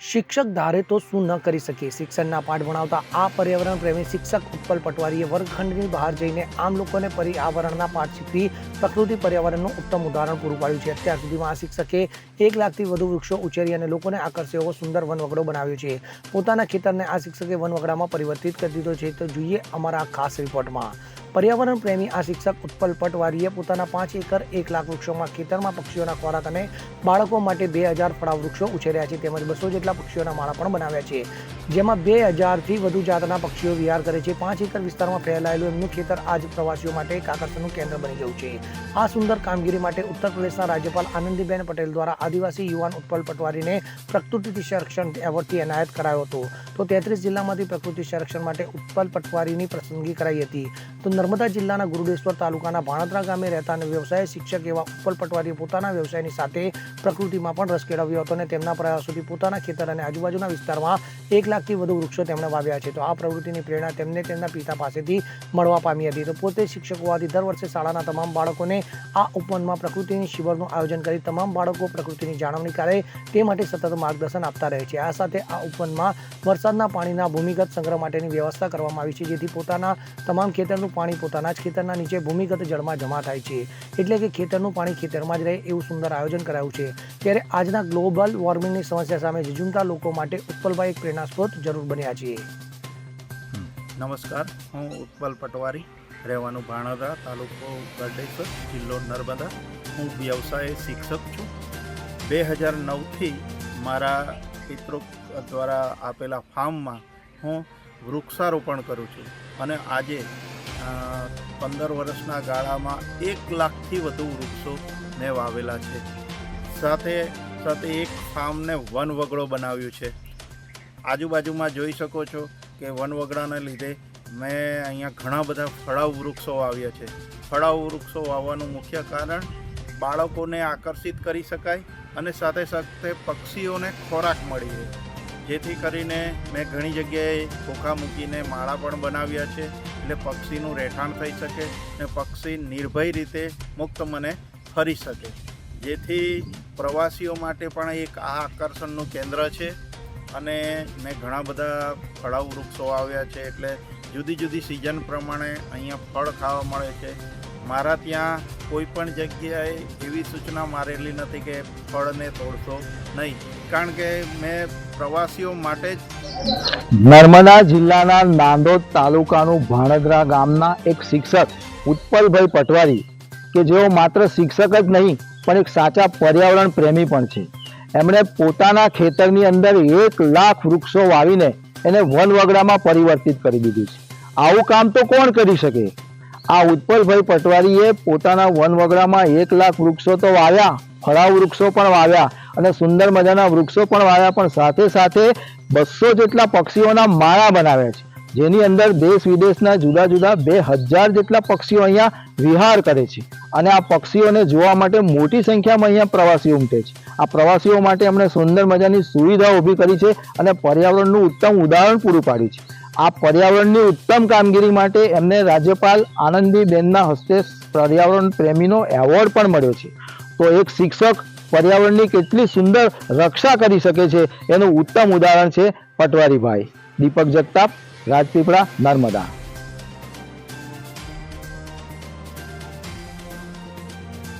શિક્ષક ધારે તો શું ન કરી શકે શિક્ષણના પાઠ ભણાવતા આ પર્યાવરણ પ્રેમી શિક્ષક ઉત્પલ પટવારીએ વર્ગખંડની બહાર જઈને આમ લોકોને પર્યાવરણના પાઠ શીખવી પ્રકૃતિ પર્યાવરણનું ઉત્તમ ઉદાહરણ પૂરું પાડ્યું છે. અત્યાર સુધીમાં આ શિક્ષકે એક લાખથી વધુ વૃક્ષો ઉછેરી અને લોકોને આકર્ષે એવો સુંદર વનવગડો બનાવ્યો છે. પોતાના ખેતરને આ શિક્ષકે વનવગડામાં પરિવર્તિત કરી દીધો છે. તો જોઈએ અમારા ખાસ રિપોર્ટમાં. પર્યાવરણ પ્રેમી આ શિક્ષક ઉત્પલ પટવારીએ પોતાના પાંચ એકર, એક લાખ વૃક્ષોમાં ખેતરમાં પક્ષીઓના ખોરાક અને બાળકો માટે બે હજાર ફળા વૃક્ષો ઉછેર્યા છે. તેમજ બસો જેટલા પક્ષીઓના માળા પણ બનાવ્યા છે. જેમાં બે હજારથી વધુ જાતના પક્ષીઓ વિહાર કરે છે. પાંચ એકર વિસ્તારમાં ફેલાયેલું એમનું ખેતર આજ પ્રવાસીઓ માટે એક આકર્ષણનું કેન્દ્ર બની ગયું છે. આ સુંદર કામગીરી માટે ઉત્તર પ્રદેશના રાજ્યપાલ આનંદીબેન પટેલ દ્વારા આદિવાસી યુવાન ઉત્પલ પટવારીને પ્રકૃતિ સંરક્ષણ એવોર્ડથી એનાયત કરાયો હતો. તો તેત્રીસ જિલ્લામાંથી પ્રકૃતિ સંરક્ષણ માટે ઉત્પલ પટવારીની પસંદગી કરાઈ હતી. તો નર્મદા જિલ્લાના ગુરુડેશ્વર તાલુકાના ભાણત્રા ગામે રહેતા અને વ્યવસાય શિક્ષક એવા ઉત્પલ પટવારીએ પોતાના વ્યવસાયની સાથે પ્રકૃતિમાં પણ રસ કેળવ્યો હતો અને તેમના પ્રયાસોથી પોતાના ખેતર અને આજુબાજુના વિસ્તારમાં એક લાખથી વધુ વૃક્ષો તેમણે વાવ્યા છે. તો આ પ્રવૃત્તિની પ્રેરણા તેમને તેમના પિતા પાસેથી મળવા પામી હતી. તો પોતે શિક્ષક હોવાથી દર વર્ષે શાળાના તમામ બાળકોને આ ઉપવનમાં પ્રકૃતિની શિબિરનું આયોજન કરી તમામ બાળકો પ્રકૃતિની જાળવણી કરે તે માટે સતત માર્ગદર્શન આપતા રહે છે. આ સાથે આ ઉપવનમાં વરસાદના પાણીના ભૂમિગત સંગ્રહ માટેની વ્યવસ્થા કરવામાં આવી છે, જેથી પોતાના તમામ ખેતરનું પાણી પોતાના જ ખેતરના નીચે ભૂમિગત જળમાં જમા થાય છે. એટલે કે ખેતરનું પાણી ખેતરમાં જ રહે એવું સુંદર આયોજન કરાયું છે. ત્યારે આજના ગ્લોબલ વોર્મિંગની સમસ્યા સામે ઝઝુમતા લોકો માટે ઉત્પલભાઈ એક પ્રેરણાસ્ત્રોત જરૂર બન્યા છીએ. નમસ્કાર, હું ઉત્પલ પટવારી, રહેવાનું ભાણોદરા, તાલુકો ગરડેશ્વર, જિલ્લો નર્મદા. હું વ્યવસાય શિક્ષક છું. બે હજાર નવથી મારા પિતૃ દ્વારા આપેલા ફાર્મમાં હું વૃક્ષારોપણ કરું છું અને આજે પંદર વર્ષના ગાળામાં એક લાખથી વધુ વૃક્ષો મેં વાવેલા છે. સાથે સાથે એક ફાર્મને વનવગડો બનાવ્યું છે. આજુબાજુમાં જોઈ શકો છો કે વનવગડાને લીધે મેં અહીંયા ઘણા બધા ફળાઉ વૃક્ષો વાવ્યા છે. ફળાઉ વૃક્ષો વાવવાનું મુખ્ય કારણ બાળકોને આકર્ષિત કરી શકાય અને સાથે સાથે પક્ષીઓને ખોરાક મળી રહે. જેથી કરીને મેં ઘણી જગ્યાએ ખોખા મૂકીને માળા પણ બનાવ્યા છે, એટલે પક્ષીનું રહેઠાણ થઈ શકે અને પક્ષી નિર્ભય રીતે મુક્ત મને ફરી શકે. જેથી પ્રવાસીઓ માટે પણ એક આ આકર્ષણનું કેન્દ્ર છે. અને મેં ઘણા બધા ફળાઉ વૃક્ષો આવ્યા છે એટલે જુદી જુદી સિઝન પ્રમાણે અહીંયા ફળ ખાવા મળે છે. મારા ત્યાં કોઈ પણ જગ્યાએ એવી સૂચના મારેલી નથી કે ફળને તોડશો નહીં. કારણ કે મેં પ્રવાસીઓ માટે જ નર્મદા જિલ્લાના નાંદોદ તાલુકાનું ભાણગરા ગામના એક શિક્ષક ઉત્પલભાઈ પટવારી, કે જેઓ માત્ર શિક્ષક જ નહીં, પણ એક સાચા પર્યાવરણ પ્રેમી પણ છે. એમણે પોતાના ખેતરની અંદર એક લાખ વૃક્ષો વાવીને એને વનવગડામાં પરિવર્તિત કરી દીધું છે. આવું કામ તો કોણ કરી શકે? આ ઉત્પલભાઈ પટવારીએ પોતાના વનવગડામાં એક લાખ વૃક્ષો તો વાવ્યા ફળા વૃક્ષો પણ વાવ્યા અને સુંદર મજાના વૃક્ષો પણ વાવ્યા, પણ સાથે સાથે બસો જેટલા પક્ષીઓના માળા બનાવ્યા છે, જેની અંદર દેશ વિદેશના જુદા જુદા બે હજાર જેટલા પક્ષીઓ અહીંયા વિહાર કરે છે. અને આ પક્ષીઓને જોવા માટે મોટી સંખ્યામાં અહીંયા પ્રવાસીઓ ઉમટે છે. આ પ્રવાસીઓ માટે એમણે સુંદર મજાની સુવિધા ઊભી કરી છે અને પર્યાવરણનું ઉત્તમ ઉદાહરણ પૂરું પાડ્યું છે. આ પર્યાવરણની ઉત્તમ કામગીરી માટે એમને રાજ્યપાલ આનંદીબેનના હસ્તે પર્યાવરણ પ્રેમીનો એવોર્ડ પણ મળ્યો છે. તો એક શિક્ષક પર્યાવરણની કેટલી સુંદર રક્ષા કરી શકે છે એનું ઉત્તમ ઉદાહરણ છે પટવારીભાઈ. દીપક જગતાપ, રાજપીપળા, નર્મદા.